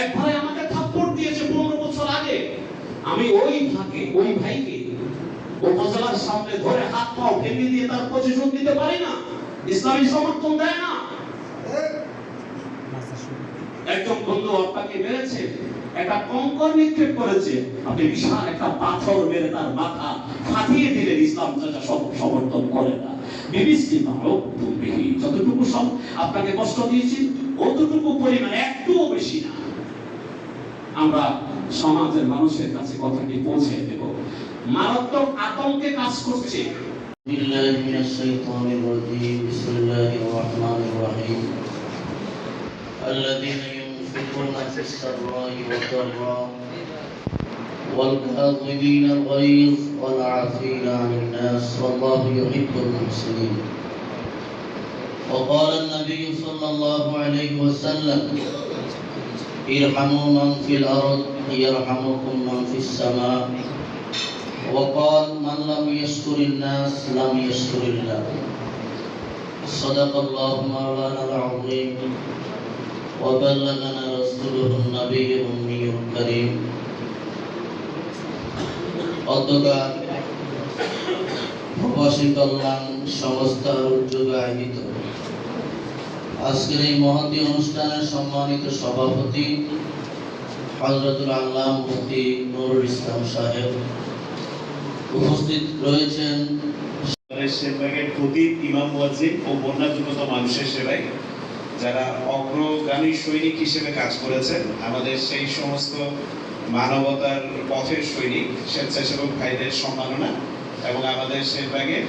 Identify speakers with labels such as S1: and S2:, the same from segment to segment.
S1: এক ভাই আমাকে থাপ্পড় দিয়েছে পনেরো বছর আগে। আমি ওই ওই ভাইকে উপজেলার সামনে ধরে হাত পাও ভেঙে দিয়ে তার পারি না। ইসলামী সমর্থন দেয় না। একজন বন্ধু আপনাকে মেরেছে, একটা কঙ্কর নিক্ষেপ করেছে। আপনি বিশাল একটা পাথর মেরে তার মাথা ফাটিয়ে দিলেন, ইসলাম সমর্থন করে না। বিবিসি মারো যতটুকু সব আপনাকে কষ্ট দিয়েছি, অতটুকু আমরা সমাজের মানুষের কাছে কথাটি পৌঁছে দেব মারাত্মক আতঙ্কে কাজ করছে
S2: بالله من الشيطان الرجيم بسم الله الرحمن الرحيم الذين ينفقون في السراء والضراء والكاظمين الغيظ والعافين عن الناس والله يحب المحسنين وقال النبي صلى الله عليه وسلم ارحموا من في الأرض يرحمكم من في السماء وقال من لم يشكر الناس لم يشكر الله صدق الله مولانا العظيم وبلغنا رسوله النبي الأمي الكريم অতকার প্রবাসী কল্যাণ সংস্থার উদ্যোগে আয়োজিত আজকের এই মহতী অনুষ্ঠানের সম্মানিত সভাপতি হজরতুল আল্লাহ মুফতি নুরুল ইসলাম সাহেব উপস্থিত রয়েছেন।
S3: খতিব ইমাম মুয়াজ্জিন ও বন্যাযুগত মানুষের সেবায় যারা অগ্রগামী সৈনিক হিসেবে কাজ করেছেন, আমাদের সেই সমস্ত মানবতার পথের সৈনিক, স্বেচ্ছাসেবক ভাইদের সম্মাননা এবং আমাদের সেবাগের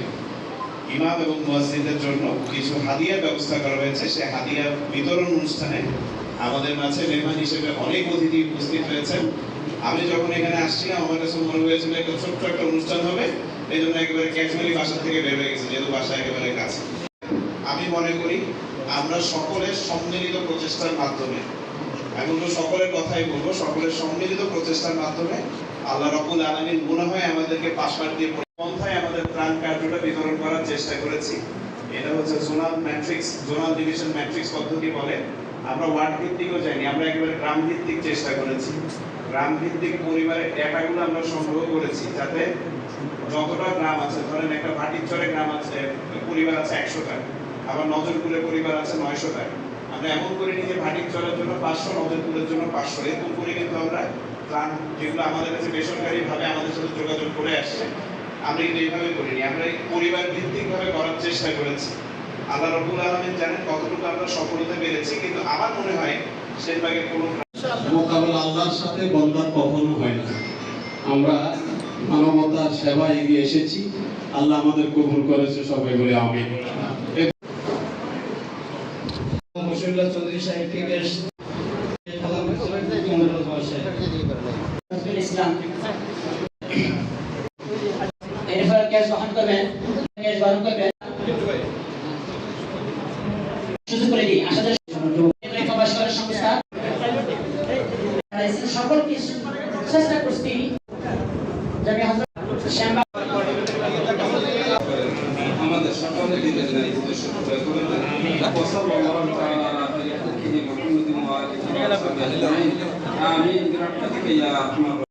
S3: ইমাম এবং মুয়াজ্জিনদের জন্য কিছু হাদিয়ার ব্যবস্থা করা হয়েছে। সেই হাদিয়া বিতরণ অনুষ্ঠানে আমাদের মাঝে মেহমান হিসেবে অনেক অতিথি উপস্থিত হয়েছেন আমি যখন এখানে আসছিলাম, আমার কাছে মনে হয়েছিল একটা ছোট্ট একটা অনুষ্ঠান হবে। এই জন্য একেবারে ক্যাজুয়ালি বাসা থেকে বের হয়ে গেছে, যেহেতু বাসা একেবারে কাছে। আমি মনে করি আমরা সকলের সম্মিলিত প্রচেষ্টার মাধ্যমে, আমি বলব সকলের কথাই বলব, সকলের সম্মিলিত প্রচেষ্টার মাধ্যমে আল্লাহ রবুল আলমিন মনে হয় আমাদেরকে পাশার দিয়ে পন্থায় আমাদের ত্রাণ কার্যটা বিতরণ করার চেষ্টা করেছি। এটা হচ্ছে zonal matrix zonal division matrix পদ্ধতি বলে। আমরা ওয়ার্ড ভিত্তিকও যাইনি আমরা একেবারে গ্রাম ভিত্তিক চেষ্টা করেছি। গ্রাম ভিত্তিক পরিবারের ডেটাগুলো আমরা সংগ্রহ করেছি, যাতে যতটা গ্রাম আছে, ধরেন একটা ভাটিচরে গ্রাম আছে, পরিবার আছে একশোটা, আবার নজরপুরে পরিবার আছে নয়শো নয়শোটা। আমরা এমন করে নিয়ে ভাটিচরের জন্য পাঁচশো, নজরপুরের জন্য পাঁচশো, এরকম করে কিন্তু আমরা ত্রাণ যেগুলো আমাদের কাছে বেসরকারি ভাবে আমাদের সাথে যোগাযোগ করে আসছে আমরা কিন্তু এইভাবে করিনি। আমরা এই পরিবার ভিত্তিক ভাবে করার চেষ্টা করেছি। আল্লাহ রবুল আলমিন জানেন কতটুকু আমরা সফল হতে পেরেছি কিন্তু আমার মনে হয় সেনবাগের কোনো
S1: মোকাবেলা আল্লাহর সাথে বন্দার কখনো হয় না। আমরা মানবতার সেবায় এগিয়ে এসেছি। আল্লাহ আমাদের কবুল করেছে সবাই বলে আমি
S4: মুশিউল্লাহ চৌধুরী সাহেব থেকে
S5: নজরুল ইসলাম গ্যাস গ্রহণ করবেন গ্যাস গ্রহণ করবেন। সুযোগ করে দিই, আশা করি সংস্থা। সকলকে চেষ্টা করছি যাবে শ্যামবা
S6: আমাদের সকলের দিনের নাই উদ্দেশ্য করে করুন সাল্লাল্লাহু তাআলা আলাইহি ওয়া সাল্লাম আমিন আমিন রাহমাতুকা ইয়া আরহামার